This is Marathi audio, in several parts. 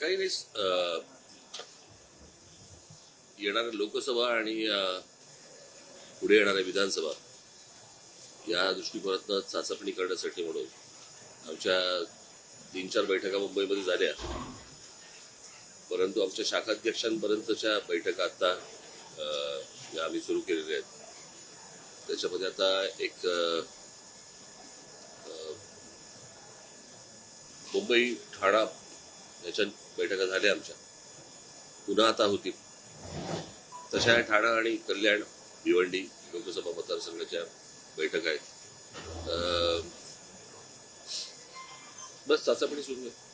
काही नाही अं, येणाऱ्या लोकसभा आणि पुढे येणाऱ्या विधानसभा या दृष्टिकोनातनं चाचपणी करण्यासाठी म्हणून आमच्या तीन चार बैठका मुंबईमध्ये झाल्या. परंतु आमच्या शाखाध्यक्षांपर्यंतच्या बैठका आता या आम्ही सुरू केलेल्या आहेत. त्याच्यामध्ये आता एक अं, मुंबई ठाणा याच्या बैठका झाल्या आमच्या. पुन्हा आता होतील तशा या ठाणा आणि कल्याण भिवंडी लोकसभा मतदारसंघाच्या बैठका आहेत. बस चाचपणी सुरू आहे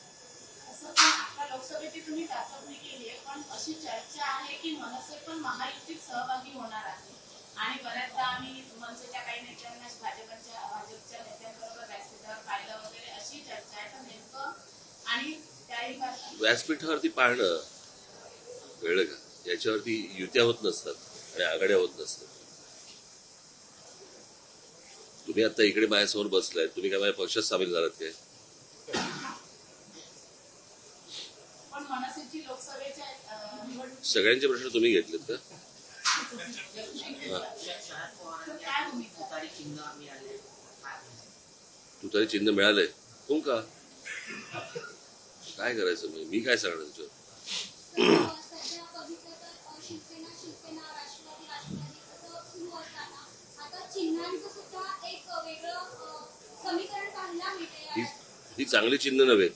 लोकसभेची तुम्ही चाचपणी केली आहे पण अशी चर्चा आहे की मनसे पण महायुतीत सहभागी होणार आहे. आणि बऱ्याचदा आम्ही मनसेच्या काही नेत्यांना भाजपच्या भाजपच्या नेत्यांबरोबर व्यासपीठावर पाहिलं वगैरे अशी चर्चा आहे. तर नेमकं व्यासपीठावरती पाहणं कळलं का याच्यावरती युत्या होत नसतात आणि आघाड्या होत नसतात. तुम्ही आता इकडे माझ्यासमोर बसलाय. तुम्ही काय माझ्या पक्षात सामील झालात काय? सगळ्यांचे प्रश्न तुम्ही घेतलेत का? तुतारी चिन्ह मिळालंय. हो का? काय करायचं मी मी काय सांगणार त्याच्यावर सध्या बघितलं तर शिवसेना शिवसेना राष्ट्रवादी राष्ट्रवादी असं सुरू असताना आता चिन्हांचं सुद्धा एक वेगळं अ, समीकरण पाहायला ही ही चांगली चिन्ह नव्हे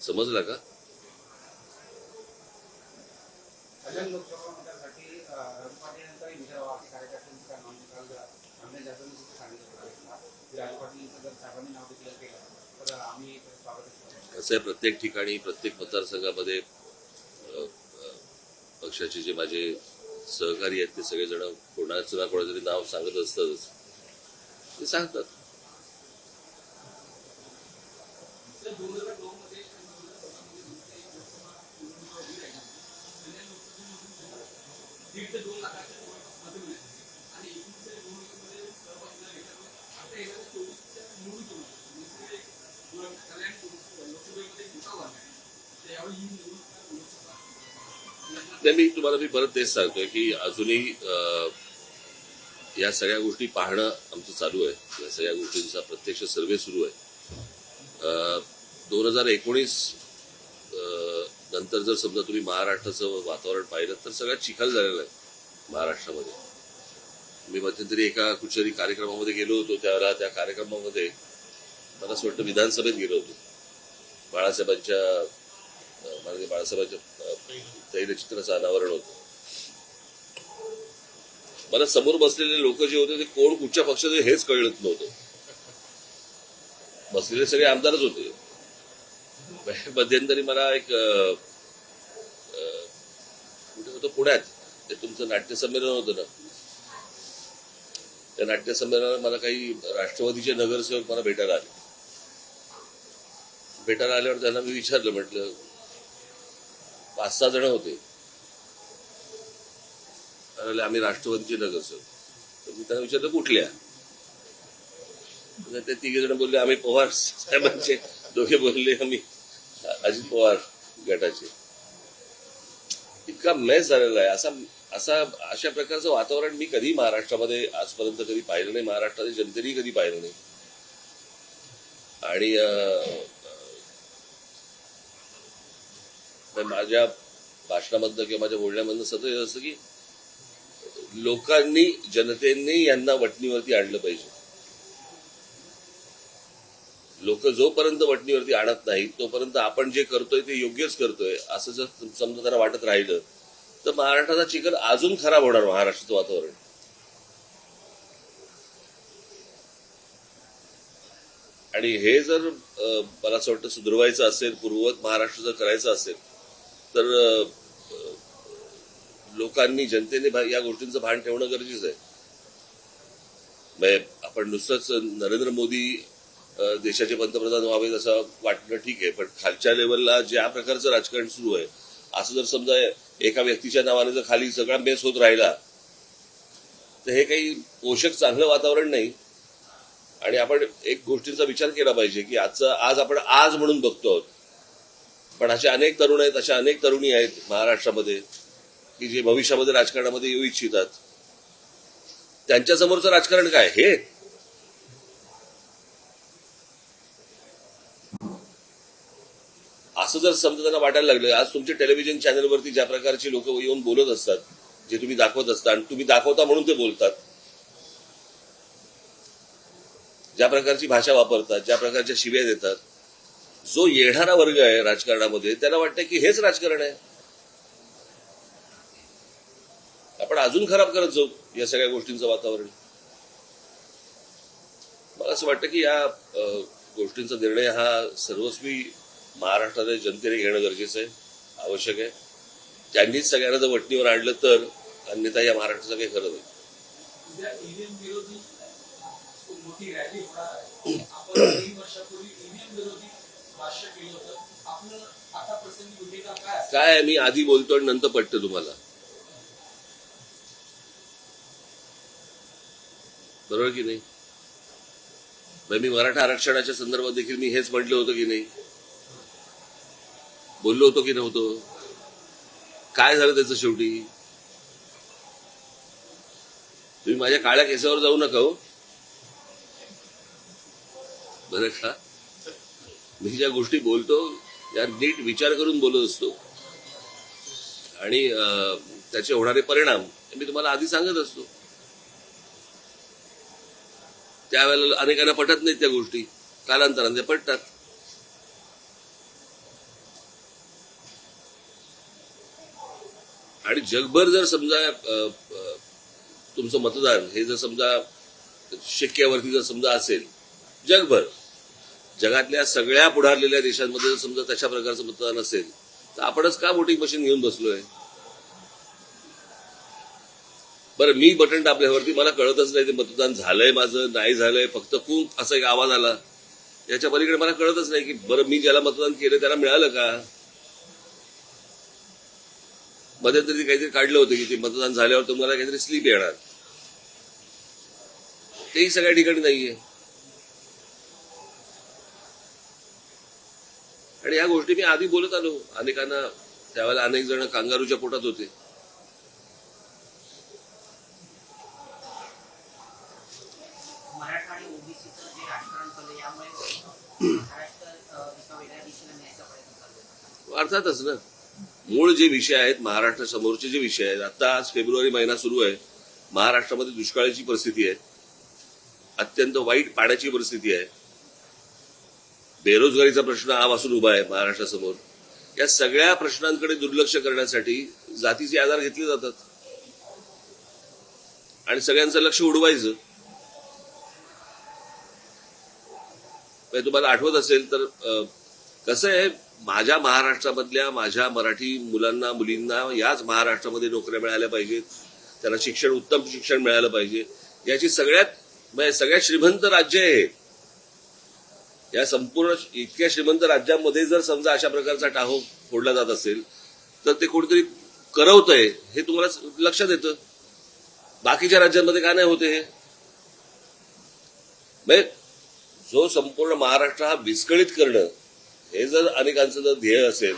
समजला का लोकसभा मतदारसाठी कसं आहे प्रत्येक ठिकाणी प्रत्येक मतदारसंघामध्ये पक्षाचे जे माझे सहकारी आहेत ते सगळेजण कोणाचं ना कोणाचं नाव सांगत असतातच ते सांगतात. नाही मी तुम्हाला मी परत तेच सांगतोय की अजूनही या सगळ्या गोष्टी पाहणं आमचं चालू आहे. या सगळ्या गोष्टींचा प्रत्यक्ष सर्वे सुरू आहे. दोन हजार एकोणीस नंतर जर समजा तुम्ही महाराष्ट्राचं वातावरण पाहिलं तर सगळ्यात चिखल झालेलं आहे महाराष्ट्रामध्ये. मी मध्यंतरी एका कुठच्याही कार्यक्रमामध्ये गेलो होतो त्यावेळेला त्या कार्यक्रमामध्ये मला असं वाटतं विधानसभेत गेलो होतो. बाळासाहेबांच्या माननीय बाळासाहेबांच्या तैलचित्राचं अनावरण होतं. मला समोर बसलेले लोक जे होते ते कोण कुठच्या पक्षाचे हेच कळत नव्हतं. बसलेले सगळे आमदारच होते. मध्यंतरी मला एक कुठे होतं पुण्यात ते तुमचं नाट्य संमेलन होतं ना. त्या नाट्यसंमेलनाला मला काही राष्ट्रवादीचे नगरसेवक मला भेटायला आले. भेटायला आल्यावर त्यांना मी विचारलं म्हटलं पाच सहा जण होते. आम्ही राष्ट्रवादीचे नगरसेवक. तर मी त्यांना विचारलं कुठल्या? ते तिघे जण बोलले आम्ही पवार साहेबांचे. दोघे बोलले आम्ही अजित पवार गटाचे. इतका मेस झालेला आहे. असा असा अशा प्रकारचं वातावरण मी कधी महाराष्ट्रामध्ये आजपर्यंत कधी पाहिलं नाही. महाराष्ट्रातील जनतेने कधी पाहिलं नाही. आणि तर माझ्या भाषणामधनं किंवा माझ्या बोलण्यामधनं सतत येत असतं की लोकांनी जनतेने यांना वटणीवरती आणलं पाहिजे. लोक जोपर्यंत वटणीवरती आणत नाही तोपर्यंत आपण जे करतोय ते योग्यच करतोय असं जर समजा त्यांना वाटत राहिलं तर महाराष्ट्राचा चिखल अजून खराब होणार महाराष्ट्राचं वातावरण. आणि हे जर मला असं वाटतं सुधरवायचं असेल पूर्ववत महाराष्ट्र जर करायचं असेल तर लोकांनी जनतेने या गोष्टींचं भान ठेवणं गरजेचं आहे. म्हणजे आपण नुसतंच नरेंद्र मोदी देशाचे पंतप्रधान व्हावेत असं वाटणं ठीक आहे पण खालच्या लेवलला ज्या प्रकारचं राजकारण सुरू आहे असं जर समजा एका व्यक्तीच्या नावाने जर खाली सगळा बेस होत राहिला तर हे काही पोषक चांगलं वातावरण नाही. आणि आपण एक गोष्टींचा विचार केला पाहिजे की आजचं आज आपण आज म्हणून बघतो आहोत. पण असे अनेक तरुण आहेत अशा अनेक तरुणी आहेत महाराष्ट्रामध्ये की जे भविष्यामध्ये राजकारणामध्ये येऊ इच्छितात. त्यांच्यासमोरचं राजकारण काय? हे? असं जर समजा त्यांना वाटायला लागलं आज तुमच्या टेलिव्हिजन चॅनलवरती ज्या प्रकारची लोक येऊन बोलत असतात जे तुम्ही दाखवत असता आणि तुम्ही दाखवता म्हणून ते बोलतात. ज्या प्रकारची भाषा वापरतात ज्या प्रकारच्या शिव्या देतात जो येणारा वर्ग आहे राजकारणामध्ये त्याला वाटतं की हेच राजकारण आहे. आपण अजून खराब करत जाऊ या सगळ्या गोष्टींचं वातावरण. मला असं वाटतं की या गोष्टींचा निर्णय हा सर्वस्वी महाराष्ट्रातील जनतेने घेणं गरजेचं आहे आवश्यक आहे. त्यांनीच सगळ्यांना जर वटणीवर आणलं तर अन्यथा या महाराष्ट्राचं काही खरं नाही. काय मी आधी बोलतो आणि नंतर पटतं तुम्हाला. बरोबर की नाही? मी मराठा आरक्षणाच्या संदर्भात देखील मी हेच म्हटलं होतं की नाही? बोललो होतो की नव्हतो? काय झालं त्याचं शेवटी? तुम्ही माझ्या काळ्या केसावर जाऊ नका हो. बरं का? मी ज्या गोष्टी बोलतो त्या नीट विचार करून बोलत असतो. आणि त्याचे होणारे परिणाम मी तुम्हाला आधी सांगत असतो. त्यावेळेला अनेकांना पटत नाहीत त्या गोष्टी. कालांतराने त्या पटतात. आणि जगभर जर समजा तुमचं मतदान हे जर समजा शिक्क्यावरती जर समजा असेल जगभर. जगातल्या सगळ्या पुढारलेल्या देशांमध्ये जर समजा तशा प्रकारचं मतदान असेल तर आपणच का वोटिंग मशीन घेऊन बसलोय? बरं मी बटन टाकल्यावरती मला कळतच नाही ते मतदान झालंय माझं नाही झालंय फक्त खूप असा एक आवाज आला. याच्या पलीकडे मला कळतच नाही की बरं मी ज्याला मतदान केलं त्याला मिळालं का? मध्यंतरी काहीतरी काढलं होतं की ते मतदान झाल्यावर तुम्हाला काहीतरी स्लिप येणार. तेही सगळ्या ठिकाणी नाहीये. आणि या गोष्टी मी आधी बोलत आलो. अनेकांना त्यावेळेला अनेक जण कांगारूच्या पोटात होते. अर्थातच ना. मूळ जे विषय आहेत महाराष्ट्र समोरचे जे विषय आहेत आता आज फेब्रुवारी महिना सुरू आहे. महाराष्ट्रामध्ये दुष्काळाची परिस्थिती आहे. अत्यंत वाईट पाण्याची परिस्थिती आहे. बेरोजगारीचा प्रश्न आवासून उभा आहे महाराष्ट्रासमोर. या सगळ्या प्रश्नांकडे दुर्लक्ष करण्यासाठी जातीचे आधार घेतले जातात. आणि सगळ्यांचं लक्ष उडवायचं. म्हणजे तुम्हाला आठवत असेल तर कसं आहे माझ्या महाराष्ट्रामधल्या माझ्या मराठी मुलांना मुलींना याच महाराष्ट्रामध्ये नोकऱ्या मिळाल्या पाहिजेत. त्यांना शिक्षण उत्तम शिक्षण मिळालं पाहिजे. याची सगळ्यात म्हणजे सगळ्यात श्रीमंत राज्य आहे या संपूर्ण इतक्या श्रीमंत राज्यामध्ये जर समजा अशा प्रकारचा टाहो फोडला जात असेल तर ते कोणीतरी करवतंय हे तुम्हाला लक्षात येतं. बाकीच्या राज्यांमध्ये का नाही होते हे? म्हणजे जो संपूर्ण महाराष्ट्र हा विस्कळीत करणं हे जर अनेकांचं जर ध्येय असेल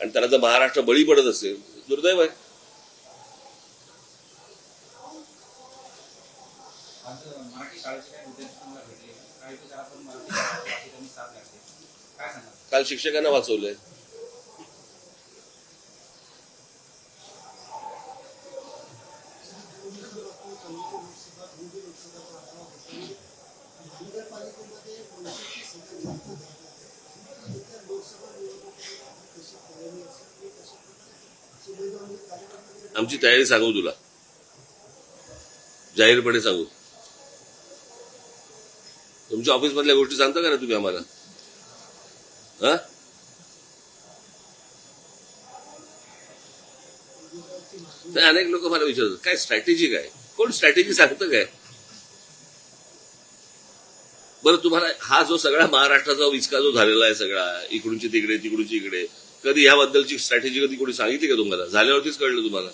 आणि त्याला जर महाराष्ट्र बळी पडत असेल दुर्दैव आहे. आज मराठी शाळेचे काय विद्यार्थी काल शिक्षकांना वाचवलंय. आमची तयारी सांगू तुला. जाहीरपणे सांगू. तुमच्या ऑफिस मधल्या गोष्टी सांगता का ना तुम्ही आम्हाला? हा? अनेक लोक मला विचारतात काय स्ट्रॅटेजी काय? कोण स्ट्रॅटेजी सांगतं काय? बरं तुम्हाला हा जो सगळा महाराष्ट्राचा विचका जो झालेला आहे सगळा इकडूनची तिकडे तिकडूनची इकडे कधी ह्याबद्दलची स्ट्रॅटेजी कधी कोणी सांगितली का तुम्हाला? झाल्यावरतीच कळलं तुम्हाला.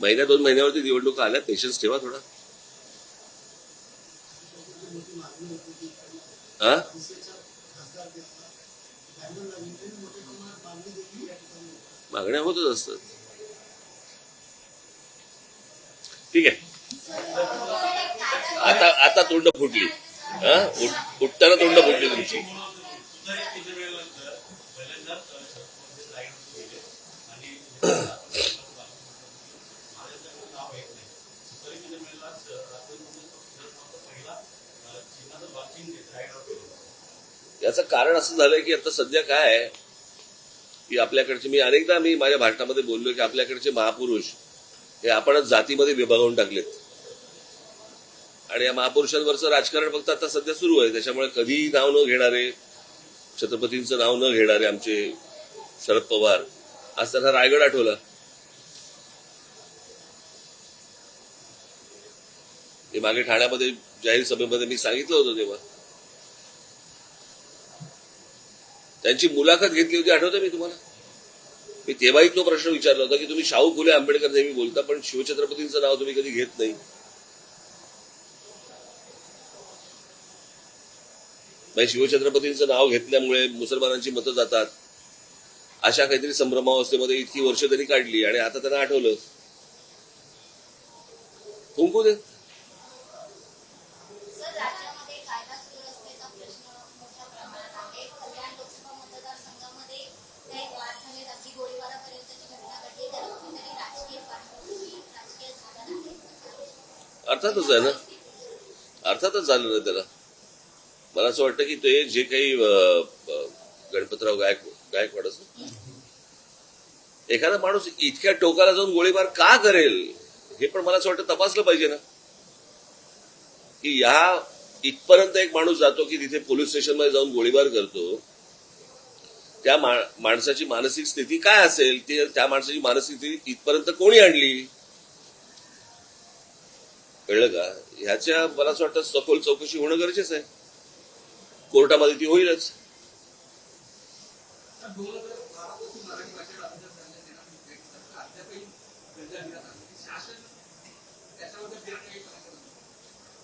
महिन्या दोन महिन्यावरती निवडणुका आल्या पेशन्स ठेवा थोडा. मागण्या होतच असतात. ठीक आहे. आता आता तोंड फुटली. हा? उठ- उठताना तोंड फुटली तुमची. याचं कारण असं झालंय की आता सध्या काय आहे? की आपल्याकडचे मी अनेकदा मी माझ्या भाषणामध्ये बोललो की आपल्याकडचे महापुरुष हे आपणच जातीमध्ये विभागून टाकलेत. आणि या महापुरुषांवरचं राजकारण फक्त आता सध्या सुरू आहे. त्याच्यामुळे कधीही नाव न घेणारे छत्रपतींचं नाव न घेणारे आमचे शरद पवार आज त्यांना रायगड आठवला. हे मागे ठाण्यामध्ये जाहीर सभेमध्ये मी सांगितलं होतं तेव्हा. त्यांची मुलाखत घेतली होती आठवतं मी तुम्हाला? मी तेव्हाही तो प्रश्न विचारला होता की तुम्ही शाहू फुले आंबेडकर नेहमी बोलता पण शिवछत्रपतींचं नाव तुम्ही कधी घेत नाही. म्हणजे शिवछत्रपतींचं नाव घेतल्यामुळे मुसलमानांची मतं जातात. अशा काहीतरी संभ्रमावस्थेमध्ये इतकी वर्ष त्यांनी काढली आणि आता त्यांना आठवलं. कुंकू दे. अर्थातच आहे ना. अर्थातच झालं ना त्याला. मला असं वाटतं की ते जे काही गणपतराव गायक गायकवाड असं. एखादा माणूस इतक्या टोकाला जाऊन गोळीबार का करेल? हे पण मला असं वाटतं तपासलं पाहिजे ना. की या इथपर्यंत एक माणूस जातो की तिथे पोलीस स्टेशनमध्ये जाऊन गोळीबार करतो. त्या माणसाची मानसिक स्थिती काय असेल? ती त्या माणसाची मानसिक स्थिती इथपर्यंत कोणी आणली? कळलं का? ह्याच्या मला असं वाटतं सखोल चौकशी होणं गरजेचं आहे. कोर्टामध्ये ती होईलच.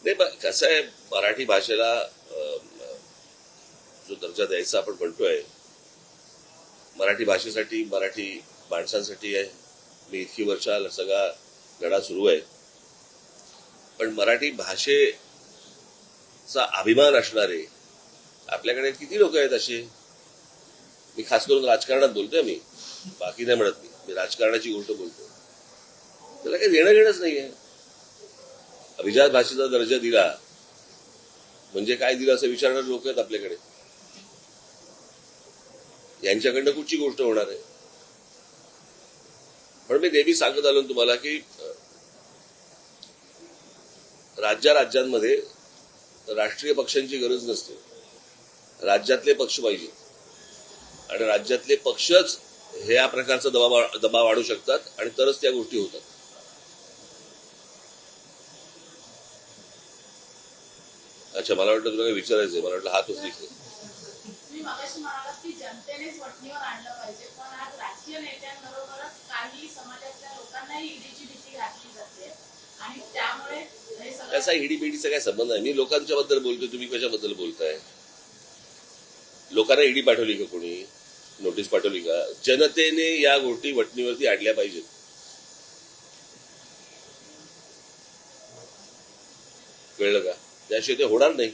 नाही. कसं आहे मराठी भाषेला अं, जो दर्जा द्यायचा आपण म्हणतोय मराठी भाषेसाठी मराठी माणसांसाठी आहे. मी इतकी वर्षाला सगळा लढा सुरू आहे. पण मराठी भाषेचा अभिमान असणारे आपल्याकडे किती लोक आहेत असे? मी खास करून राजकारणात बोलतोय मी. बाकी नाही म्हणत मी. मी राजकारणाची गोष्ट बोलतो त्याला काही देणं घेणंच नाहीये. अभिजात भाषेचा दर्जा दिला म्हणजे काय दिलं असं विचारणारे लोक आहेत आपल्याकडे. यांच्याकडनं कुठची गोष्ट होणार आहे? पण मी नेहमी सांगत आलो तुम्हाला की राज्या राज्यांमध्ये राष्ट्रीय पक्षांची गरज नसते. राज्यातले पक्ष पाहिजे. आणि राज्यातले पक्षच हे या प्रकारचा दबाव दबाव वाढू शकतात आणि तरच त्या गोष्टी होतात. अच्छा मला वाटलं तुला विचारायचंय मला वाटलं हात उचलीस तुम्ही नेत्यांबरोबरच काही समाजातल्या लोकांनाही ईडीची भीती घातली जाते. त्याचा हिडी काय संबंध आहे मी लोकांच्या बद्दल बोलतोय तुम्ही कशाबद्दल बोलताय? लोकांना ईडी पाठवली का कोणी? नोटीस पाठवली का? जनतेने या गोष्टी वटणीवरती आणल्या पाहिजेत. कळलं का? त्याशिवाय ते होणार नाही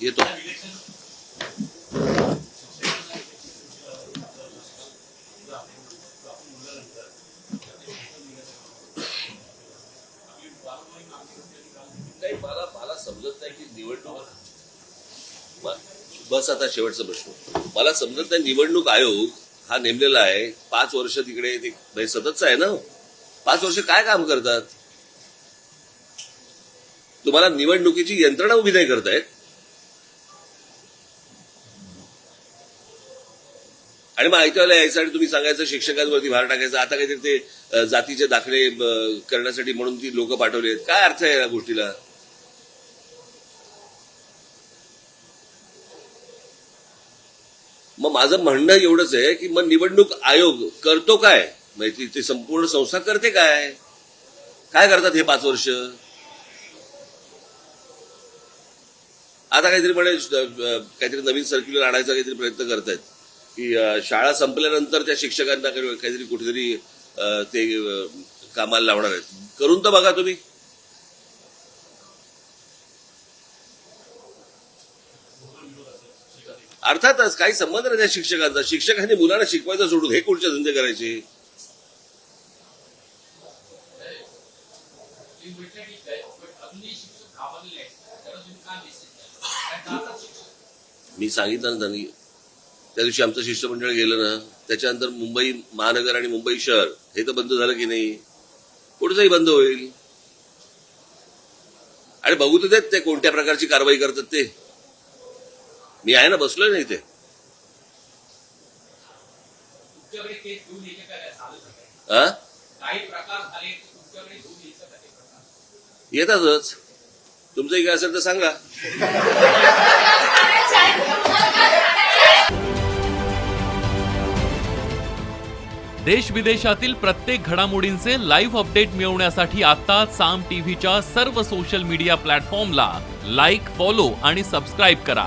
येतो नाही मला मला समजत नाही की निवडणूक म- बस आता शेवटचा प्रश्न. मला समजत नाही निवडणूक आयोग हा नेमलेला आहे. पाच वर्ष तिकडे ते म्हणजे सततचा आहे ना हो. पाच वर्ष काय काम करतात? तुम्हाला निवडणुकीची यंत्रणा उभी नाही करतायत? आणि मग ऐकायला यायचं आणि तुम्ही सांगायचं शिक्षकांवरती भार टाकायचा. आता काहीतरी ते जातीचे दाखले करण्यासाठी म्हणून ती लोक पाठवली आहेत. काय अर्थ आहे या गोष्टीला? मग माझं म्हणणं एवढंच आहे की मग निवडणूक आयोग करतो काय? माहिती ते संपूर्ण संस्था करते काय? काय करतात हे पाच वर्ष? आता काहीतरी म्हणे काहीतरी नवीन सर्क्युलर आणायचा काहीतरी प्रयत्न करतायत. की शाळा संपल्यानंतर त्या शिक्षकांना काहीतरी कुठेतरी ते कामाला लावणार आहेत. करून तर बघा तुम्ही. अर्थातच काही संबंध नाही त्या शिक्षकांचा. शिक्षकांनी मुलांना शिकवायचं सोडून हे कुठचे धंदे करायचे? मी सांगितलं ना त्यांनी त्या दिवशी आमचं शिष्टमंडळ गेलं ना त्याच्यानंतर मुंबई महानगर आणि मुंबई शहर हे तर बंद झालं की नाही? पुढचंही बंद होईल. आणि बघू तर देत ते कोणत्या प्रकारची कारवाई करतात ते. मी आहे ना बसलोय ना इथे. हा येतातच. तुमचंही काय असेल तर सांगा. देश विदेशातील प्रत्येक घडामोडींचे लाईव्ह अपडेट मिळवण्यासाठी आता साम टीव्हीच्या सर्व सोशल मीडिया प्लॅटफॉर्मला लाईक फॉलो आणि सबस्क्राईब करा.